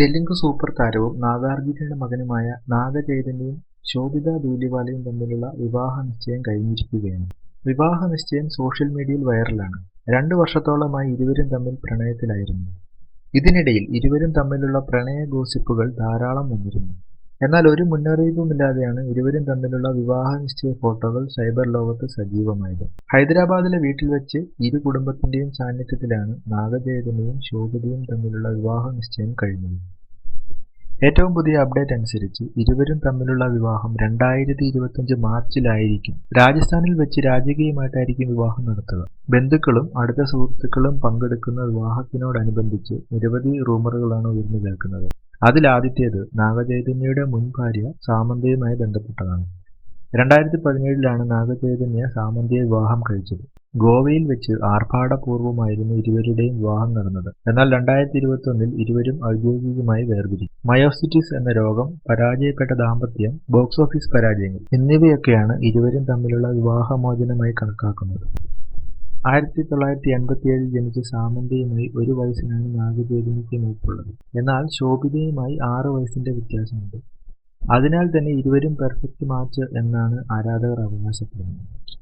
Telugu super താരവും നാഗാർജുനയുടെ മകനുമായ നാഗചൈതന്യയും ശോഭിത ദൂലിവാലയും തമ്മിലുള്ള വിവാഹ നിശ്ചയം കഴിഞ്ഞിരിക്കുകയാണ്. വിവാഹ നിശ്ചയം സോഷ്യൽ മീഡിയയിൽ വൈറലാണ്. രണ്ടു വർഷത്തോളമായി ഇരുവരും തമ്മിൽ പ്രണയത്തിലായിരുന്നു. ഇതിനിടയിൽ ഇരുവരും തമ്മിലുള്ള പ്രണയ ഗോസിപ്പുകൾ ധാരാളം വന്നിരുന്നു. എന്നാൽ ഒരു മുന്നറിയിപ്പുമില്ലാതെയാണ് ഇരുവരും തമ്മിലുള്ള വിവാഹ നിശ്ചയ ഫോട്ടോകൾ സൈബർ ലോകത്ത് സജീവമായത്. ഹൈദരാബാദിലെ വീട്ടിൽ വെച്ച് ഇരു കുടുംബത്തിന്റെയും സാന്നിധ്യത്തിലാണ് നാഗചൈതന്യയും ശോഭിതയും തമ്മിലുള്ള വിവാഹ നിശ്ചയം കഴിഞ്ഞത്. ഏറ്റവും പുതിയ അപ്ഡേറ്റ് അനുസരിച്ച് ഇരുവരും തമ്മിലുള്ള വിവാഹം രണ്ടായിരത്തി ഇരുപത്തിയഞ്ച് മാർച്ചിലായിരിക്കും. രാജസ്ഥാനിൽ വെച്ച് രാജകീയമായിട്ടായിരിക്കും വിവാഹം നടത്തുക. ബന്ധുക്കളും അടുത്ത സുഹൃത്തുക്കളും പങ്കെടുക്കുന്ന വിവാഹത്തിനോടനുബന്ധിച്ച് നിരവധി റൂമറുകളാണ് ഉയർന്നു കേൾക്കുന്നത്. അതിലാദ്യത്തേത് നാഗചൈതന്യയുടെ മുൻ ഭാര്യ സാമന്തയുമായി ബന്ധപ്പെട്ടതാണ്. രണ്ടായിരത്തി പതിനേഴിലാണ് നാഗചൈതന്യ സാമന്തയെ വിവാഹം കഴിച്ചത്. ഗോവയിൽ വെച്ച് ആർഭാടപൂർവമായിരുന്നു ഇരുവരുടെയും വിവാഹം നടന്നത്. എന്നാൽ രണ്ടായിരത്തി ഇരുപത്തൊന്നിൽ ഇരുവരും ഔദ്യോഗികമായി വേർപിരിഞ്ഞു. മയോസിറ്റിസ് എന്ന രോഗം പരാജയപ്പെട്ട ദാമ്പത്യം ബോക്സ് ഓഫീസ് പരാജയങ്ങൾ എന്നിവയൊക്കെയാണ് ഇരുവരും തമ്മിലുള്ള വിവാഹമോചനമായി കണക്കാക്കുന്നത്. ആയിരത്തി തൊള്ളായിരത്തി എൺപത്തിയേഴിൽ ജനിച്ച സാമന്തയുമായി ഒരു വയസ്സിനാണ് നാഗചൈതന്യയ്ക്ക് മൂപ്പുള്ളത് എന്നാൽ ശോഭിതയുമായി ആറ് വയസ്സിന്റെ വ്യത്യാസമുണ്ട്. അതിനാൽ തന്നെ ഇരുവരും പെർഫെക്റ്റ് മാച്ച് എന്നാണ് ആരാധകർ അവകാശപ്പെടുന്നത്.